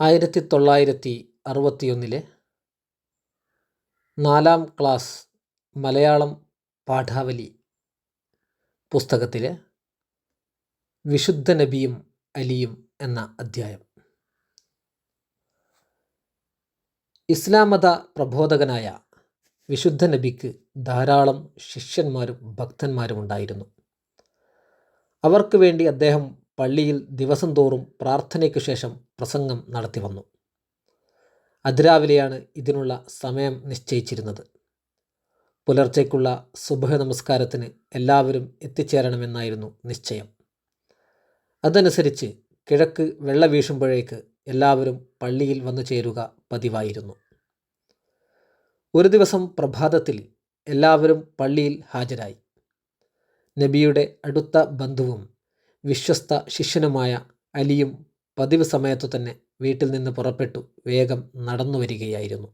ആയിരത്തി തൊള്ളായിരത്തി അറുപത്തിയൊന്നിലെ നാലാം ക്ലാസ് മലയാളം പാഠാവലി പുസ്തകത്തിലെ വിശുദ്ധ നബിയും അലിയും എന്ന അധ്യായം. ഇസ്ലാമത പ്രബോധകനായ വിശുദ്ധ നബിക്ക് ധാരാളം ശിഷ്യന്മാരും ഭക്തന്മാരും ഉണ്ടായിരുന്നു. അവർക്ക് വേണ്ടി അദ്ദേഹം പള്ളിയിൽ ദിവസം തോറും പ്രാർത്ഥനയ്ക്ക് ശേഷം പ്രസംഗം നടത്തി വന്നു. അതിരാവിലെയാണ് ഇതിനുള്ള സമയം നിശ്ചയിച്ചിരുന്നത്. പുലർച്ചയ്ക്കുള്ള സുബഹ നമസ്കാരത്തിന് എല്ലാവരും എത്തിച്ചേരണമെന്നായിരുന്നു നിശ്ചയം. അതനുസരിച്ച് കിഴക്ക് വെള്ള വീശുമ്പോഴേക്ക് എല്ലാവരും പള്ളിയിൽ വന്നു ചേരുക പതിവായിരുന്നു. ഒരു ദിവസം പ്രഭാതത്തിൽ എല്ലാവരും പള്ളിയിൽ ഹാജരായി. നബിയുടെ അടുത്ത ബന്ധുവും വിശ്വസ്ത ശിഷ്യനുമായ അലിയും പതിവ് സമയത്തു തന്നെ വീട്ടിൽ നിന്ന് പുറപ്പെട്ടു. വേഗം നടന്നു വരികയായിരുന്നു.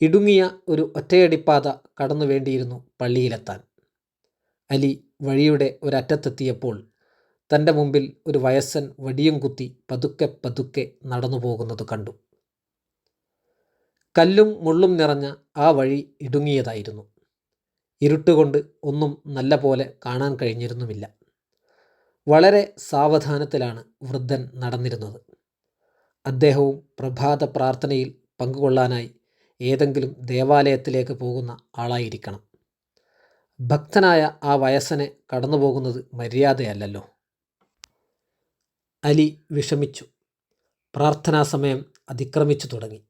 ഇടുങ്ങിയ ഒരു ഒറ്റയടിപ്പാത കടന്നു വേണ്ടിയിരുന്നു പള്ളിയിലെത്താൻ. അലി വഴിയുടെ ഒരറ്റത്തെത്തിയപ്പോൾ തന്റെ മുമ്പിൽ ഒരു വയസ്സൻ വടിയും കുത്തി പതുക്കെ പതുക്കെ നടന്നു പോകുന്നത് കണ്ടു. കല്ലും മുള്ളും നിറഞ്ഞ ആ വഴി ഇടുങ്ങിയതായിരുന്നു. ഇരുട്ടുകൊണ്ട് ഒന്നും നല്ല പോലെ കാണാൻ കഴിഞ്ഞിരുന്നുമില്ല. വളരെ സാവധാനത്തിലാണ് വൃദ്ധൻ നടന്നിരുന്നത്. അദ്ദേഹവും പ്രഭാത പ്രാർത്ഥനയിൽ പങ്കുകൊള്ളാനായി ഏതെങ്കിലും ദേവാലയത്തിലേക്ക് പോകുന്ന ആളായിരിക്കണം. ഭക്തനായ ആ വയസ്സനെ കടന്നു പോകുന്നത് മര്യാദയല്ലല്ലോ. അലി വിഷമിച്ചു. പ്രാർത്ഥനാ സമയം അതിക്രമിച്ചു തുടങ്ങി.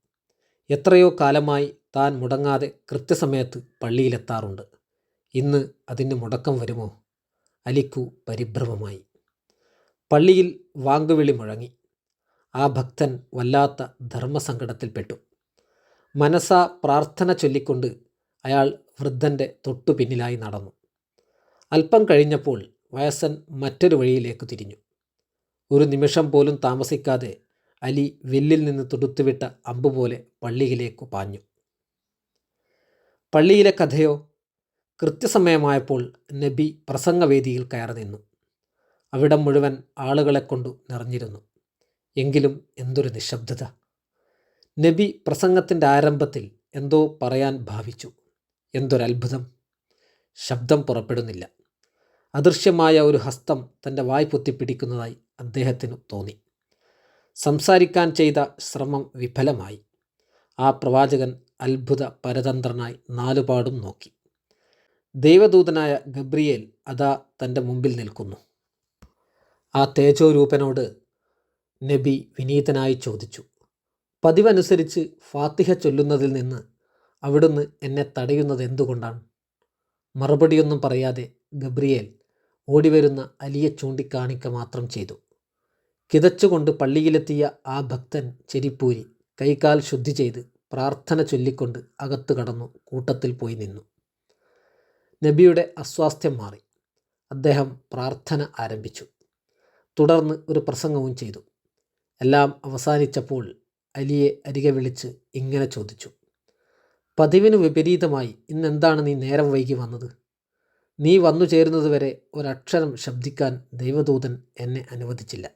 എത്രയോ കാലമായി താൻ മുടങ്ങാതെ കൃത്യസമയത്ത് പള്ളിയിലെത്താറുണ്ട്. ഇന്ന് അതിന് മുടക്കം വരുമോ? അലിക്കു പരിഭ്രമമായി. പള്ളിയിൽ വാങ്കുവിളി മുഴങ്ങി. ആ ഭക്തൻ വല്ലാത്ത ധർമ്മസങ്കടത്തിൽപ്പെട്ടു. മനസ്സാ പ്രാർത്ഥന ചൊല്ലിക്കൊണ്ട് അയാൾ വൃദ്ധന്റെ തൊട്ടു പിന്നിലായി നടന്നു. അല്പം കഴിഞ്ഞപ്പോൾ വയസ്സൻ മറ്റൊരു വഴിയിലേക്ക് തിരിഞ്ഞു. ഒരു നിമിഷം പോലും താമസിക്കാതെ അലി വില്ലിൽ നിന്ന് തുടുത്തുവിട്ട അമ്പ് പോലെ പള്ളിയിലേക്ക് പാഞ്ഞു. പള്ളിയിലെ കഥയോ കൃത്യസമയമായപ്പോൾ നബി പ്രസംഗവേദിയിൽ കയറി നിന്നു. അവിടം മുഴുവൻ ആളുകളെ കൊണ്ടു നിറഞ്ഞിരുന്നു. എങ്കിലും എന്തൊരു നിശബ്ദത. നബി പ്രസംഗത്തിന്റെ ആരംഭത്തിൽ എന്തോ പറയാൻ ഭാവിച്ചു. എന്തൊരത്ഭുതം. ശബ്ദം പുറപ്പെടുന്നില്ല. അദൃശ്യമായ ഒരു ഹസ്തം തന്റെ വായ് പൊത്തിപ്പിടിക്കുന്നതായി അദ്ദേഹത്തിന് തോന്നി. സംസാരിക്കാൻ ചെയ്ത ശ്രമം വിഫലമായി. ആ പ്രവാചകൻ അത്ഭുത പരതന്ത്രനായി നാലുപാടും നോക്കി. ദൈവദൂതനായ ഗബ്രിയേൽ അതാ തന്റെ മുമ്പിൽ നിൽക്കുന്നു. ആ തേജോരൂപനോട് നബി വിനീതനായി ചോദിച്ചു പതിവനുസരിച്ച് ഫാത്തിഹ ചൊല്ലുന്നതിൽ നിന്ന് അവിടുന്ന് എന്നെ തടയുന്നത് എന്തുകൊണ്ടാണ്? മറുപടിയൊന്നും പറയാതെ ഗബ്രിയേൽ ഓടിവരുന്ന അലിയെ ചൂണ്ടിക്കാണിക്ക മാത്രം ചെയ്തു. കിതച്ചുകൊണ്ട് പള്ളിയിലെത്തിയ ആ ഭക്തൻ ചെരിപ്പൂരി കൈകാൽ ശുദ്ധി ചെയ്ത് പ്രാർത്ഥന ചൊല്ലിക്കൊണ്ട് അകത്തു കടന്നു കൂട്ടത്തിൽ പോയി നിന്നു. നബിയുടെ അസ്വാസ്ഥ്യം മാറി. അദ്ദേഹം പ്രാർത്ഥന ആരംഭിച്ചു. തുടർന്ന് ഒരു പ്രസംഗവും ചെയ്തു. എല്ലാം അവസാനിച്ചപ്പോൾ അലിയെ അരികെ വിളിച്ച് ഇങ്ങനെ ചോദിച്ചു. പതിവിന് വിപരീതമായി ഇന്നെന്താണ് നീ നേരം വൈകി വന്നത്? നീ വന്നു ചേരുന്നതുവരെ ഒരക്ഷരം ശബ്ദിക്കാൻ ദൈവദൂതൻ എന്നെ അനുവദിച്ചില്ല.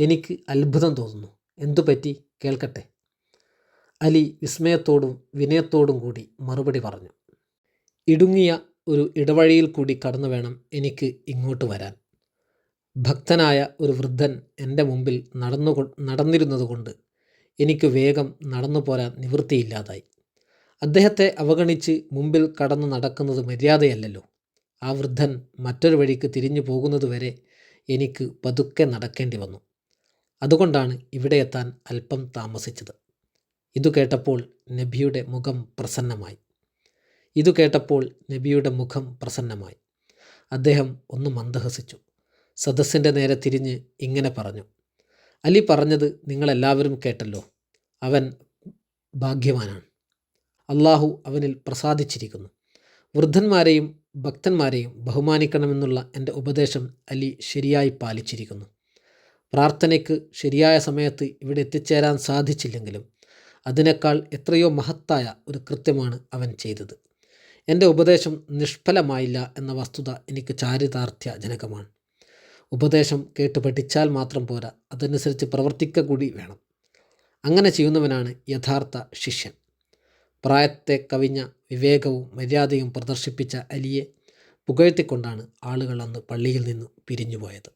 എനിക്ക് അത്ഭുതം തോന്നുന്നു. എന്തുപറ്റി? കേൾക്കട്ടെ. അലി വിസ്മയത്തോടും വിനയത്തോടും കൂടി മറുപടി പറഞ്ഞു. ഇടുങ്ങിയ ഒരു ഇടവഴിയിൽ കൂടി കടന്നു വേണം എനിക്ക് ഇങ്ങോട്ട് വരാൻ. ഭക്തനായ ഒരു വൃദ്ധൻ എന്റെ മുമ്പിൽ നടന്നു നടന്നിരുന്നതുകൊണ്ട് എനിക്ക് വേഗം നടന്നു പോരാൻ നിവൃത്തിയില്ലാതായി. അദ്ദേഹത്തെ അവഗണിച്ച് മുമ്പിൽ കടന്നു നടക്കുന്നത് മര്യാദയല്ലല്ലോ. ആ വൃദ്ധൻ മറ്റൊരു വഴിക്ക് തിരിഞ്ഞു പോകുന്നതുവരെ എനിക്ക് പതുക്കെ നടക്കേണ്ടി വന്നു. അതുകൊണ്ടാണ് ഇവിടെ എത്താൻ അല്പം താമസിച്ചത്. ഇതു കേട്ടപ്പോൾ നബിയുടെ മുഖം പ്രസന്നമായി. ഇതു കേട്ടപ്പോൾ നബിയുടെ മുഖം പ്രസന്നമായി. അദ്ദേഹം ഒന്ന് മന്ദഹസിച്ചു. സദസ്സിന്റെ നേരെ തിരിഞ്ഞ് ഇങ്ങനെ പറഞ്ഞു. അലി പറഞ്ഞത് നിങ്ങളെല്ലാവരും കേട്ടല്ലോ. അവൻ ഭാഗ്യവാനാണ്. അള്ളാഹു അവനിൽ പ്രസാദിച്ചിരിക്കുന്നു. വൃദ്ധന്മാരെയും ഭക്തന്മാരെയും ബഹുമാനിക്കണമെന്നുള്ള എന്റെ ഉപദേശം അലി ശരിയായി പാലിച്ചിരിക്കുന്നു. പ്രാർത്ഥനയ്ക്ക് ശരിയായ സമയത്ത് ഇവിടെ എത്തിച്ചേരാൻ സാധിച്ചില്ലെങ്കിലും അതിനേക്കാൾ എത്രയോ മഹത്തായ ഒരു കൃത്യമാണ് അവൻ ചെയ്തത്. എന്റെ ഉപദേശം നിഷ്ഫലമായില്ല എന്ന വസ്തുത എനിക്ക് ചാരിതാർത്ഥ്യജനകമാണ്. ഉപദേശം കേട്ട് പഠിച്ചാൽ മാത്രം പോരാ അതനുസരിച്ച് പ്രവർത്തിക്കുക കൂടി വേണം. അങ്ങനെ ചെയ്യുന്നവനാണ് യഥാർത്ഥ ശിഷ്യൻ. പ്രായത്തെ കവിഞ്ഞ വിവേകവും മര്യാദയും പ്രദർശിപ്പിച്ച അലിയെ പുകഴ്ത്തിക്കൊണ്ടാണ് ആളുകൾ അന്ന് പള്ളിയിൽ നിന്ന് പിരിഞ്ഞുപോയത്.